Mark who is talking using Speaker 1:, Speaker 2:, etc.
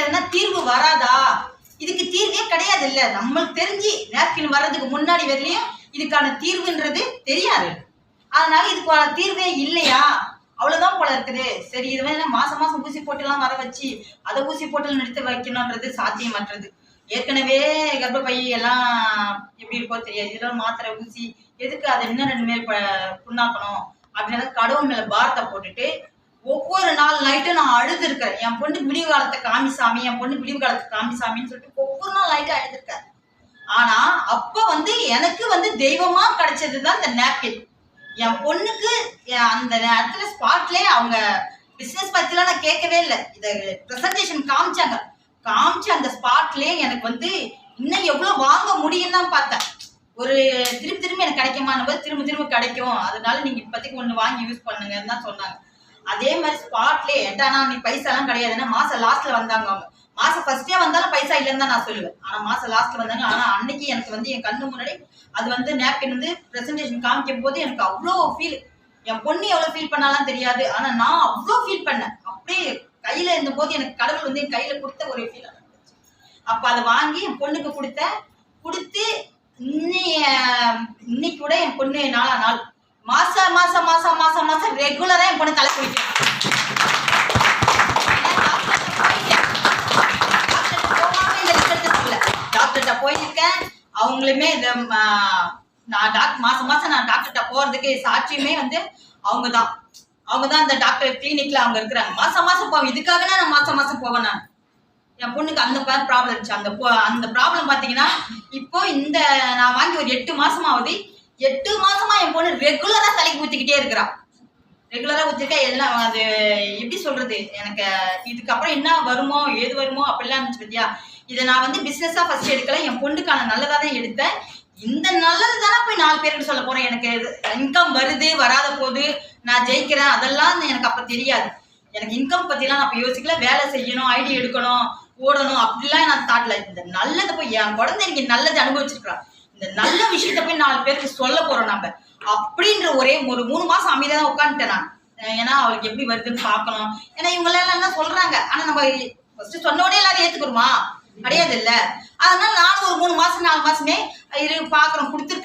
Speaker 1: எதனா தீர்வு வராதா? இதுக்கு தீர்வே கிடையாது இல்ல நம்மளுக்கு தெரிஞ்சு நேப்கின் வர்றதுக்கு முன்னாடி வரலையும் இதுக்கான தீர்வுன்றது தெரியாது. அதனால இதுக்கான தீர்வே இல்லையா? அவ்வளவுதான் போல இருக்குது. சரி இது வந்து மாசம் மாசம் ஊசி போட்டுலாம் வர வச்சு அதை ஊசி போட்டு நிறுத்த வைக்கணும்ன்றது சாத்தியமற்றது. ஏற்கனவே கர்ப்பப்பை எல்லாம் எப்படி இருக்கோ தெரியாது. இதெல்லாம் மாத்திரை ஊசி எதுக்கு அதை இன்னும் ரெண்டு மேல் ப- புண்ணாக்கணும்? அப்படின்றத கடவுள் மேல பாரத்தை போட்டுட்டு ஒவ்வொரு நாள் நைட்டும் நான் அழுதுருக்கேன். என் பொண்ணு விடிவு காலத்தை காமிசாமி என் பொண்ணு விடிவு காலத்தை காமிசாமின்னு சொல்லிட்டு ஒவ்வொரு நாள் நைட்டும் அழுதுருக்கேன். ஆனா அப்ப வந்து எனக்கு வந்து தெய்வமா கிடைச்சதுதான் இந்த நேப்கின் என் பொண்ணுக்கு அந்த நேரத்துல ஸ்பாட்லயே அவங்க பிசினஸ் பத்திலாம் நான் கேட்கவே இல்லை. இதை ப்ரெசன்டேஷன் காமிச்சாங்க. காமிச்சு அந்த ஸ்பாட்லயே எனக்கு வந்து இன்னும் எவ்வளவு வாங்க முடியும்னு தான் பார்த்தேன். ஒரு திரும்பி திரும்பி எனக்கு கிடைக்குமான்னு போது திரும்ப திரும்ப கிடைக்கும். அதனால நீங்க இப்போதைக்கு ஒன்று வாங்கி யூஸ் பண்ணுங்கன்னு தான் சொன்னாங்க. அதே மாதிரி ஸ்பாட்லயே ஏன்டா நீ பைசாலாம் கிடையாதுன்னா மாசம் லாஸ்ட்ல வந்தாங்க அவங்க. மாசம் ஃபர்ஸ்டே வந்தாலும் பைசா இல்லைன்னு தான் நான் சொல்லுவேன். ஆனா மாசம் லாஸ்ட்ல வந்தாங்க. ஆனா அன்னைக்கு எனக்கு வந்து என் கண்ணு முன்னாடி அது வந்து நேப்கின் வந்து பிரசன்டேஷன் காமிக்கும் போது எனக்கு அவ்வளோ ஃபீல் என் பொண்ணு எவ்வளவு ஃபீல் பண்ணாலும் தெரியாது. ஆனா நான் அவ்வளோ ஃபீல் பண்ணேன். அப்படியே கையில இருந்தபோது எனக்கு கடவுள் வந்து என் கையில கொடுத்த ஒரு ஃபீல் அப்ப அதை வாங்கி என் பொண்ணுக்கு கொடுத்தேன். கொடுத்து இன்னி இன்னைக்கு கூட என் பொண்ணு நாலா நாள் மாசம் மாசம் மாசம் மாசம் மாசம் ரெகுலரா என் பொண்ணு தலை குளிக்கும். டாக்டர்கிட்ட போயிருக்கேன். அவங்களுமே இந்த நான் டாக்டர் மாசம் மாசம் நான் டாக்டர்கிட்ட போறதுக்கு சாட்சியுமே வந்து அவங்க தான் அவங்க தான் அந்த டாக்டர் கிளினிக்ல அவங்க இருக்கிறாங்க. மாசம் மாசம் போவேன். இதுக்காக நான் மாசம் மாசம் போவேன் நான். என் பொண்ணுக்கு அந்த ப்ராப்ளம் இருந்துச்சு. அந்த அந்த ப்ராப்ளம் பார்த்தீங்கன்னா இப்போ இந்த நான் வாங்கி ஒரு எட்டு மாசமாவது எட்டு மாசமா என் பொண்ணு ரெகுலரா தலைக்கு ஊத்திக்கிட்டே இருக்கிறா. ரெகுலரா ஊத்திருக்கா எல்லாம் அது எப்படி சொல்றது? எனக்கு இதுக்கப்புறம் என்ன வருமோ ஏது வருமோ அப்படிலாம் இருந்துச்சு பத்தியா? இதை நான் வந்து பிசினஸா ஃபர்ஸ்ட் எடுக்கல. என் பொண்ணுக்கான நல்லதா தான் எடுத்தேன். இந்த நல்லது தானே போய் நாலு பேருக்கு சொல்ல போறேன். எனக்கு இன்கம் வருது வராத போது நான் ஜெயிக்கிறேன். அதெல்லாம் எனக்கு அப்ப தெரியாது. எனக்கு இன்கம் பத்திலாம் நான் அப்ப யோசிக்கல. வேலை செய்யணும் ஐடி எடுக்கணும் ஓடணும் அப்படிலாம் நான் தாட்டல. இந்த நல்லதை போய் என் குழந்தை எனக்கு நல்லது அனுபவிச்சிருக்கிறான் இந்த நல்ல விஷயத்த போய் நாலு பேருக்கு சொல்ல போறோம் நம்ம அப்படின்ற ஒரே ஒரு மூணு மாசம் அமைதியா தான் உட்காந்துட்டேன் நான். ஏன்னா அவளுக்கு எப்படி வருதுன்னு பார்க்கணும். ஏன்னா இவங்க எல்லாம் என்ன சொல்றாங்க? ஆனா நம்ம ஃபர்ஸ்ட் சொன்ன உடனே எல்லாரும் ஏத்துக்கிறோமா கிடையாது இல்ல. அதனால நானும் ஒரு மூணு மாசம் நாலு மாசமே இரு பாக்குறோம் கொடுத்துருக்க